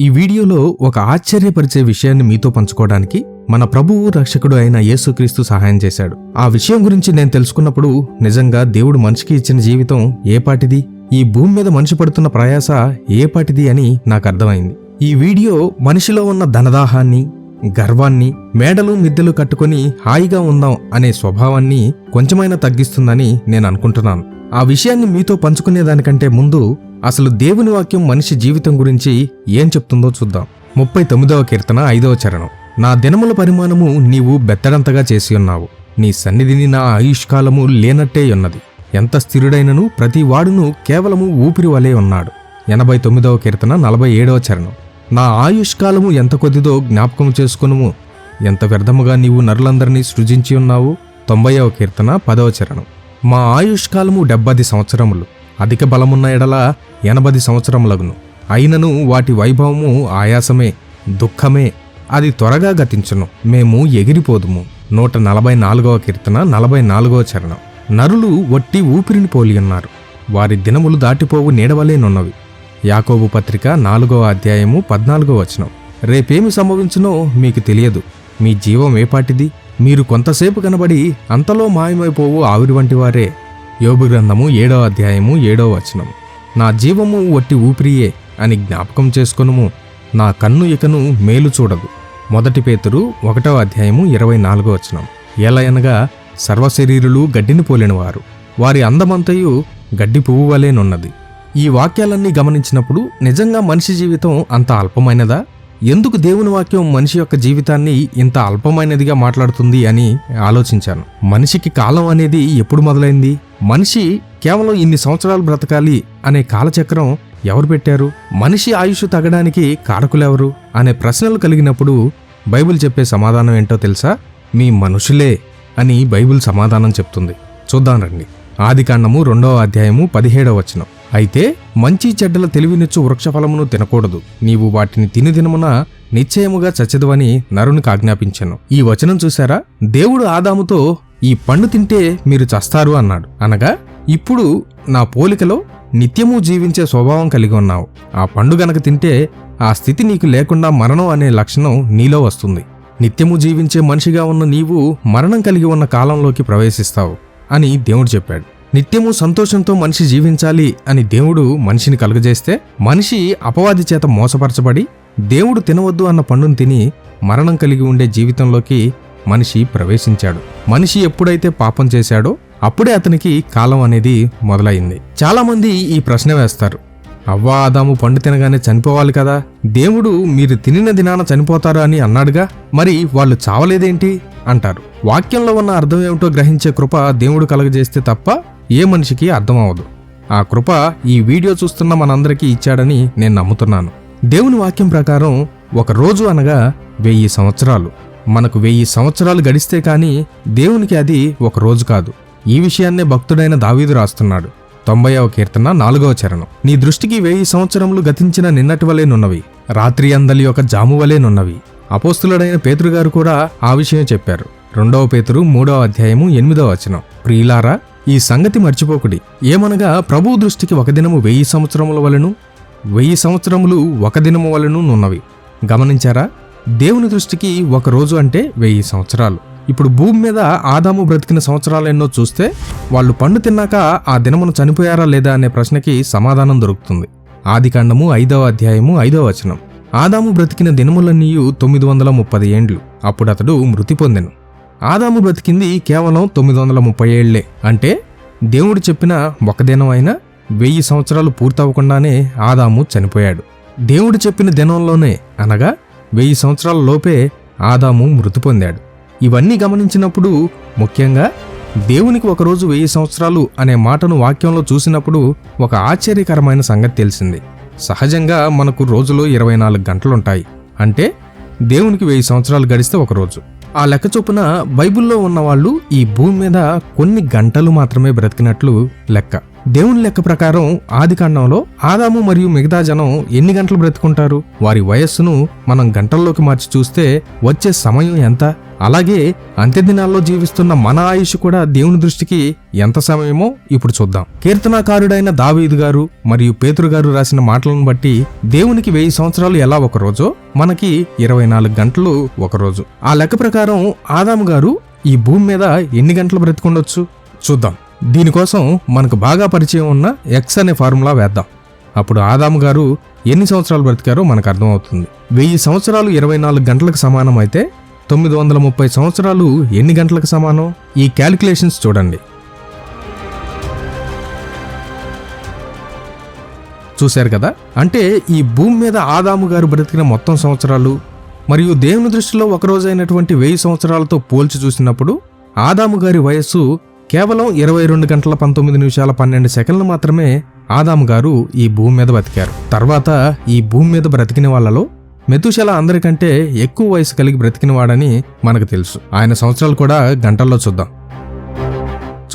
ఈ వీడియోలో ఒక ఆశ్చర్యపరిచే విషయాన్ని మీతో పంచుకోవడానికి మన ప్రభువు రక్షకుడు అయిన యేసుక్రీస్తు సహాయం చేశాడు. ఆ విషయం గురించి నేను తెలుసుకున్నప్పుడు నిజంగా దేవుడు మనిషికి ఇచ్చిన జీవితం ఏపాటిది ఈ భూమి మీద మనిషి పడుతున్న ప్రయాస ఏపాటిది అని నాకు అర్థమైంది. ఈ వీడియో మనిషిలో ఉన్న ధనదాహాన్ని గర్వాన్ని మేడలు మిద్దెలు కట్టుకొని హాయిగా ఉందాం అనే స్వభావాన్ని కొంచెమైనా తగ్గిస్తుందని నేను అనుకుంటున్నాను. ఆ విషయాన్ని మీతో పంచుకునేదానికంటే ముందు అసలు దేవుని వాక్యం మనిషి జీవితం గురించి ఏం చెప్తుందో చూద్దాం. ముప్పై తొమ్మిదవ కీర్తన ఐదవ చరణం. నా దినముల పరిమాణము నీవు బెత్తడంతగా చేసి ఉన్నావు. నీ సన్నిధిని నా ఆయుష్కాలము లేనట్టే ఉన్నది. ఎంత స్థిరుడైనను ప్రతి వాడును కేవలము ఊపిరి వలె ఉన్నాడు. ఎనభై తొమ్మిదవ కీర్తన నలభై ఏడవ చరణం. నా ఆయుష్కాలము ఎంత కొద్దిదో జ్ఞాపకం చేసుకునుము. ఎంత వ్యర్థముగా నీవు నరులందరినీ సృజించి ఉన్నావు. తొంభైవ కీర్తన పదవ చరణం. మా ఆయుష్కాలము డెబ్బది సంవత్సరములు. అధిక బలమున్న ఎడల ఎనభది సంవత్సరములగును అయినను వాటి వైభవము ఆయాసమే దుఃఖమే అది త్వరగా గతించును. మేము ఎగిరిపోదుము. నూట నలభై నాలుగవ కీర్తన నలభై నాలుగవ చరణం. నరులు వట్టి ఊపిరిని పోలియున్నారు. వారి దినములు దాటిపోవు నీడవలేనున్నవి యాకోబు పత్రిక నాలుగవ అధ్యాయము పద్నాలుగో వచనం. రేపేమి సంభవించునో మీకు తెలియదు. మీ జీవం ఏపాటిది మీరు కొంతసేపు కనబడి అంతలో మాయమైపోవు ఆవిరి వంటి వారే. యోబు గ్రంథము ఏడవ అధ్యాయము ఏడవ వచనం. నా జీవము వట్టి ఊపిరియే అని జ్ఞాపకం చేసుకొనుము. నా కన్ను ఇకను మేలు చూడదు. మొదటి పేతురు ఒకటవ అధ్యాయము ఇరవై నాలుగో వచనం. ఎలయనగా సర్వశరీరులు గడ్డిని పోలినవారు. వారి అందమంతయు గడ్డి పువ్వు వలేనున్నది ఈ వాక్యాలన్నీ గమనించినప్పుడు నిజంగా మనిషి జీవితం అంత అల్పమైనదా? ఎందుకు దేవుని వాక్యం మనిషి యొక్క జీవితాన్ని ఇంత అల్పమైనదిగా మాట్లాడుతుంది అని ఆలోచించాను. మనిషికి కాలం అనేది ఎప్పుడు మొదలైంది? మనిషి కేవలం ఇన్ని సంవత్సరాలు బ్రతకాలి అనే కాలచక్రం ఎవరు పెట్టారు? మనిషి ఆయుష్ తగ్గడానికి కారకులెవరు అనే ప్రశ్నలు కలిగినప్పుడు బైబిల్ చెప్పే సమాధానం ఏంటో తెలుసా? మీ మనుషులే అని బైబిల్ సమాధానం చెప్తుంది. చూద్దాం రండి. ఆదికాండము రెండవ అధ్యాయము పదిహేడవ వచనం. అయితే మంచి చెడ్డల తెలివినిచ్చు వృక్షఫలమును తినకూడదు. నీవు వాటిని తిని దినమున నిశ్చయముగా చచ్చదువని నరునికి ఆజ్ఞాపించాను. ఈ వచనం చూశారా? దేవుడు ఆదాముతో ఈ పండు తింటే మీరు చస్తారు అన్నాడు. అనగా ఇప్పుడు నా పోలికలో నిత్యము జీవించే స్వభావం కలిగి ఉన్నావు. ఆ పండు గనక తింటే ఆ స్థితి నీకు లేకుండా మరణం అనే లక్షణం నీలో వస్తుంది. నిత్యము జీవించే మనిషిగా ఉన్న నీవు మరణం కలిగి ఉన్న కాలంలోకి ప్రవేశిస్తావు అని దేవుడు చెప్పాడు. నిత్యము సంతోషంతో మనిషి జీవించాలి అని దేవుడు మనిషిని కలుగజేస్తే మనిషి అపవాది చేత మోసపరచబడి దేవుడు తినవద్దు అన్న పండును తిని మరణం కలిగి ఉండే జీవితంలోకి మనిషి ప్రవేశించాడు. మనిషి ఎప్పుడైతే పాపం చేశాడో అప్పుడే అతనికి కాలం అనేది మొదలైంది. చాలామంది ఈ ప్రశ్న వేస్తారు. అవ్వా ఆదాము పండు తినగానే చనిపోవాలి కదా? దేవుడు మీరు తినిన దినాన చనిపోతారు అని అన్నాడుగా? మరి వాళ్ళు చావలేదేంటి? అంటారు. వాక్యంలో ఉన్న అర్థం ఏమిటో గ్రహించే కృప దేవుడు కలగజేస్తే తప్ప ఏ మనిషికి అర్థమవ్వదు. ఆ కృప ఈ వీడియో చూస్తున్న మనందరికీ ఇచ్చాడని నేను నమ్ముతున్నాను. దేవుని వాక్యం ప్రకారం ఒక రోజు అనగా వెయ్యి సంవత్సరాలు. మనకు వెయ్యి సంవత్సరాలు గడిస్తే కానీ దేవునికి అది ఒక రోజు కాదు. ఈ విషయాన్నే భక్తుడైన దావీదు రాస్తున్నాడు. తొంభైవ కీర్తన నాలుగవ చరణం. నీ దృష్టికి వెయ్యి సంవత్సరములు గతించిన నిన్నటి వలెనున్నవి రాత్రి అందలి యొక్క జాము వలెనున్నవి అపోస్తులుడైన పేతురుగారు కూడా ఆ విషయం చెప్పారు. రెండవ పేతురు మూడవ అధ్యాయము ఎనిమిదవ వచనం. ప్రియులారా ఈ సంగతి మర్చిపోకుడి. ఏమనగా ప్రభు దృష్టికి ఒక దినము వెయ్యి సంవత్సరముల వలను వెయ్యి సంవత్సరములు ఒక దినము వలను నున్నవి. గమనించారా? దేవుని దృష్టికి ఒక రోజు అంటే వెయ్యి సంవత్సరాలు. ఇప్పుడు భూమి మీద ఆదాము బ్రతికిన సంవత్సరాలు ఎన్నో చూస్తే వాళ్ళు పండు తిన్నాక ఆ దినమును చనిపోయారా లేదా అనే ప్రశ్నకి సమాధానం దొరుకుతుంది. ఆదికాండము ఐదవ అధ్యాయము ఐదవ వచనం. ఆదాము బ్రతికిన దినములన్నీయు తొమ్మిది వందల ముప్పది ఏండ్లు. అప్పుడు అతడు మృతి పొందెను. ఆదాము బ్రతికింది కేవలం తొమ్మిది వందల ముప్పై ఏళ్ళే అంటే దేవుడు చెప్పిన ఒక దినం అయినా వెయ్యి సంవత్సరాలు పూర్తవకుండానే ఆదాము చనిపోయాడు. దేవుడు చెప్పిన దినంలోనే అనగా వెయ్యి సంవత్సరాల లోపే ఆదాము మృతి పొందాడు. ఇవన్నీ గమనించినప్పుడు ముఖ్యంగా దేవునికి ఒకరోజు వెయ్యి సంవత్సరాలు అనే మాటను వాక్యంలో చూసినప్పుడు ఒక ఆశ్చర్యకరమైన సంగతి తెలిసింది. సహజంగా మనకు రోజులో ఇరవై నాలుగు గంటలుంటాయి. అంటే దేవునికి వెయ్యి సంవత్సరాలు గడిస్తే ఒకరోజు. ఆ లెక్క చొప్పున బైబిల్లో ఉన్న వాళ్ళు ఈ భూమి మీద కొన్ని గంటలు మాత్రమే బ్రతికినట్లు లెక్క. దేవుని లెక్క ప్రకారం ఆదికాండంలో ఆదాము మరియు మిగతా జనం ఎన్ని గంటలు బ్రతుకుంటారు? వారి వయస్సును మనం గంటల్లోకి మార్చి చూస్తే వచ్చే సమయం ఎంత? అలాగే అంత్యదినాల్లో జీవిస్తున్న మన ఆయుష్ కూడా దేవుని దృష్టికి ఎంత సమయమో ఇప్పుడు చూద్దాం. కీర్తనాకారుడైన దావీదు గారు మరియు పేతురు గారు రాసిన మాటలను బట్టి దేవునికి వెయ్యి సంవత్సరాలు ఎలా ఒక రోజో? మనకి ఇరవై నాలుగు గంటలు ఒక రోజు. ఆ లెక్క ప్రకారం ఆదాము గారు ఈ భూమి మీద ఎన్ని గంటలు బ్రతికుండొచ్చు? చూద్దాం. దీనికోసం మనకు బాగా పరిచయం ఉన్న ఎక్స్ అనే ఫార్ములా వేద్దాం. అప్పుడు ఆదాము గారు ఎన్ని సంవత్సరాలు బ్రతికారో మనకు అర్థమవుతుంది. వెయ్యి సంవత్సరాలు ఇరవై నాలుగు గంటలకు సమానం అయితే తొమ్మిది వందల ముప్పై సంవత్సరాలు ఎన్ని గంటలకు సమానం? ఈ క్యాలిక్యులేషన్స్ చూడండి. చూశారు కదా? అంటే ఈ భూమి మీద ఆదాము గారు బ్రతికిన మొత్తం సంవత్సరాలు మరియు దేవుని దృష్టిలో ఒకరోజైనటువంటి వెయ్యి సంవత్సరాలతో పోల్చి చూసినప్పుడు ఆదాము గారి వయస్సు కేవలం ఇరవై రెండు గంటల పంతొమ్మిది నిమిషాల పన్నెండు సెకండ్లు మాత్రమే ఆదాం గారు ఈ భూమి మీద బతికారు. తర్వాత ఈ భూమి మీద బ్రతికిన వాళ్ళలో మెతుశల అందరికంటే ఎక్కువ వయసు కలిగి బ్రతికినవాడని మనకు తెలుసు. ఆయన సంవత్సరాలు కూడా గంటల్లో చూద్దాం.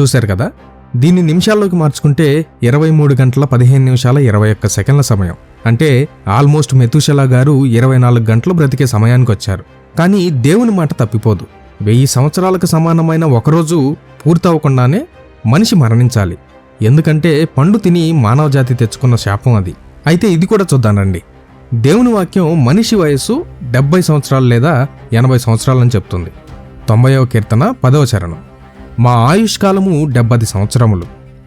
చూశారు కదా? దీన్ని నిమిషాల్లోకి మార్చుకుంటే ఇరవై మూడు గంటల పదిహేను నిమిషాల ఇరవై ఒక్క సెకండ్ల సమయం. అంటే ఆల్మోస్ట్ మెతుశలా గారు ఇరవై నాలుగు గంటలు బ్రతికే సమయానికి వచ్చారు. కానీ దేవుని మాట తప్పిపోదు. వెయ్యి సంవత్సరాలకు సమానమైన ఒకరోజు పూర్తవకుండానే మనిషి మరణించాలి. ఎందుకంటే పండు తిని మానవజాతి తెచ్చుకున్న శాపం అది. అయితే ఇది కూడా చూద్దానండి. దేవుని వాక్యం మనిషి వయస్సు డెబ్బై సంవత్సరాలు లేదా ఎనభై సంవత్సరాలని చెప్తుంది. తొంభైవ కీర్తన పదవ చరణం. మా ఆయుష్ కాలము డెబ్బది సంవత్సరములు.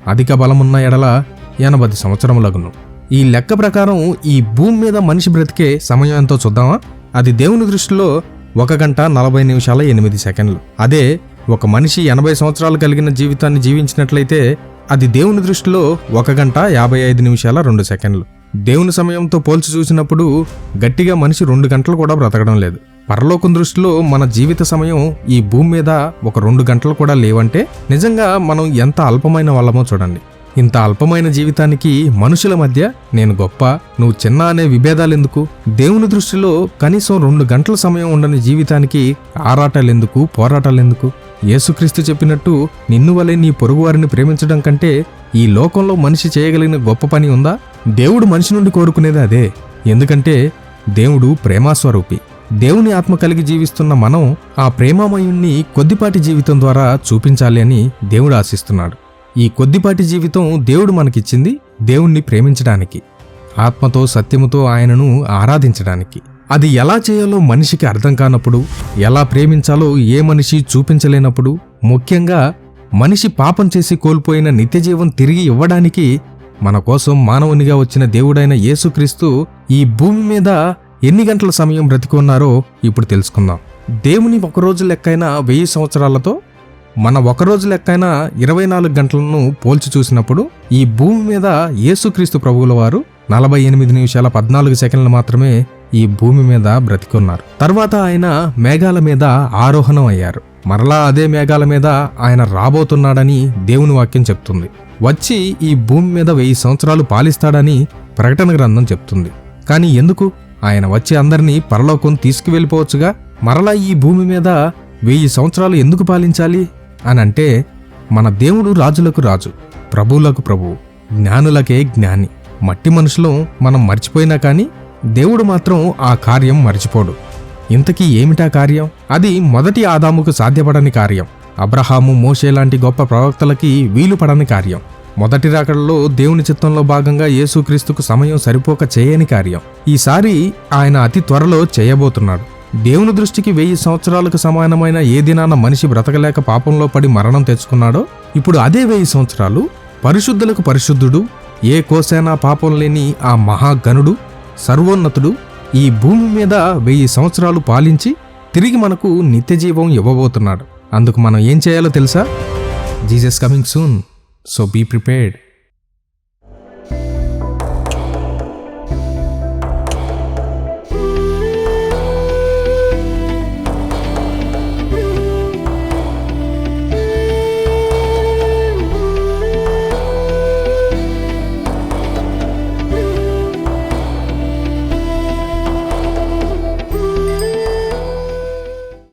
అధిక బలమున్న ఎడల ఎనభది సంవత్సరములగును. ఈ లెక్క ప్రకారం ఈ భూమి మీద మనిషి బ్రతికే సమయం ఎంతో చూద్దామా? అది దేవుని దృష్టిలో ఒక గంట నలభై నిమిషాల ఎనిమిది సెకండ్లు. అదే ఒక మనిషి ఎనభై సంవత్సరాలు కలిగిన జీవితాన్ని జీవించినట్లయితే అది దేవుని దృష్టిలో ఒక గంట యాభై ఐదు నిమిషాల రెండు సెకండ్లు. దేవుని సమయంతో పోల్చి చూసినప్పుడు గట్టిగా మనిషి రెండు గంటలు కూడా బ్రతకడం లేదు. పరలోకం దృష్టిలో మన జీవిత సమయం ఈ భూమి మీద ఒక రెండు గంటలు కూడా లేవంటే నిజంగా మనం ఎంత అల్పమైన వాళ్ళమో చూడండి. ఇంత అల్పమైన జీవితానికి మనుషుల మధ్య నేను గొప్ప నువ్వు చిన్న అనే విభేదాలెందుకు? దేవుని దృష్టిలో కనీసం రెండు గంటల సమయం ఉండని జీవితానికి ఆరాటాలెందుకు పోరాటాలెందుకు? యేసుక్రీస్తు చెప్పినట్టు నిన్ను వలె నీ పొరుగువారిని ప్రేమించడం కంటే ఈ లోకంలో మనిషి చేయగలిగిన గొప్ప పని ఉందా? దేవుడు మనిషి నుండి కోరుకునేది అదే. ఎందుకంటే దేవుడు ప్రేమాస్వరూపి. దేవుని ఆత్మ కలిగి జీవిస్తున్న మనం ఆ ప్రేమామయుణ్ణి కొద్దిపాటి జీవితం ద్వారా చూపించాలి అని దేవుడు ఆశిస్తున్నాడు. ఈ కొద్దిపాటి జీవితం దేవుడు మనకిచ్చింది దేవుణ్ణి ప్రేమించడానికి ఆత్మతో సత్యముతో ఆయనను ఆరాధించడానికి. అది ఎలా చేయాలో మనిషికి అర్థం కానప్పుడు ఎలా ప్రేమించాలో ఏ మనిషి చూపించలేనప్పుడు ముఖ్యంగా మనిషి పాపం చేసి కోల్పోయిన నిత్యజీవం తిరిగి ఇవ్వడానికి మన కోసం మానవునిగా వచ్చిన దేవుడైన యేసుక్రీస్తు ఈ భూమి మీద ఎన్ని గంటల సమయం బ్రతికున్నారో ఇప్పుడు తెలుసుకుందాం. దేవుని ఒకరోజు లెక్కైన వెయ్యి సంవత్సరాలతో మన ఒకరోజు లెక్కైనా ఇరవై నాలుగు గంటలను పోల్చి చూసినప్పుడు ఈ భూమి మీద యేసుక్రీస్తు ప్రభువుల వారు నలభై ఎనిమిది నిమిషాల పద్నాలుగు సెకండ్లు మాత్రమే ఈ భూమి మీద బ్రతికున్నారు. తర్వాత ఆయన మేఘాల మీద ఆరోహణం అయ్యారు. మరలా అదే మేఘాల మీద ఆయన రాబోతున్నాడని దేవుని వాక్యం చెప్తుంది. వచ్చి ఈ భూమి మీద వెయ్యి సంవత్సరాలు పాలిస్తాడని ప్రకటన గ్రంథం చెప్తుంది. కానీ ఎందుకు? ఆయన వచ్చి అందరినీ పరలోకం తీసుకువెళ్ళిపోవచ్చుగా? మరలా ఈ భూమి మీద వెయ్యి సంవత్సరాలు ఎందుకు పాలించాలి? అని అంటే మన దేవుడు రాజులకు రాజు ప్రభువులకు ప్రభువు జ్ఞానులకే జ్ఞాని. మట్టి మనుషులు మనం మర్చిపోయినా కానీ దేవుడు మాత్రం ఆ కార్యం మర్చిపోడు. ఇంతకీ ఏమిటా కార్యం? అది మొదటి ఆదాముకు సాధ్యపడని కార్యం. అబ్రహాము మోషే లాంటి గొప్ప ప్రవక్తలకి వీలు పడని కార్యం. మొదటి రాకడలో దేవుని చిత్తంలో భాగంగా యేసుక్రీస్తుకు సమయం సరిపోక చేయని కార్యం. ఈసారి ఆయన అతి త్వరలో చేయబోతున్నాడు. దేవుని దృష్టికి వెయ్యి సంవత్సరాలకు సమానమైన ఏ దినాన మనిషి బ్రతకలేక పాపంలో పడి మరణం తెచ్చుకున్నాడో ఇప్పుడు అదే వెయ్యి సంవత్సరాలు పరిశుద్ధులకు పరిశుద్ధుడు ఏ కోసైనా పాపం లేని ఆ మహాగణుడు సర్వోన్నతుడు ఈ భూమి మీద వెయ్యి సంవత్సరాలు పాలించి తిరిగి మనకు నిత్యజీవం ఇవ్వబోతున్నాడు. అందుకు మనం ఏం చేయాలో తెలుసా? Jesus coming soon so be prepared.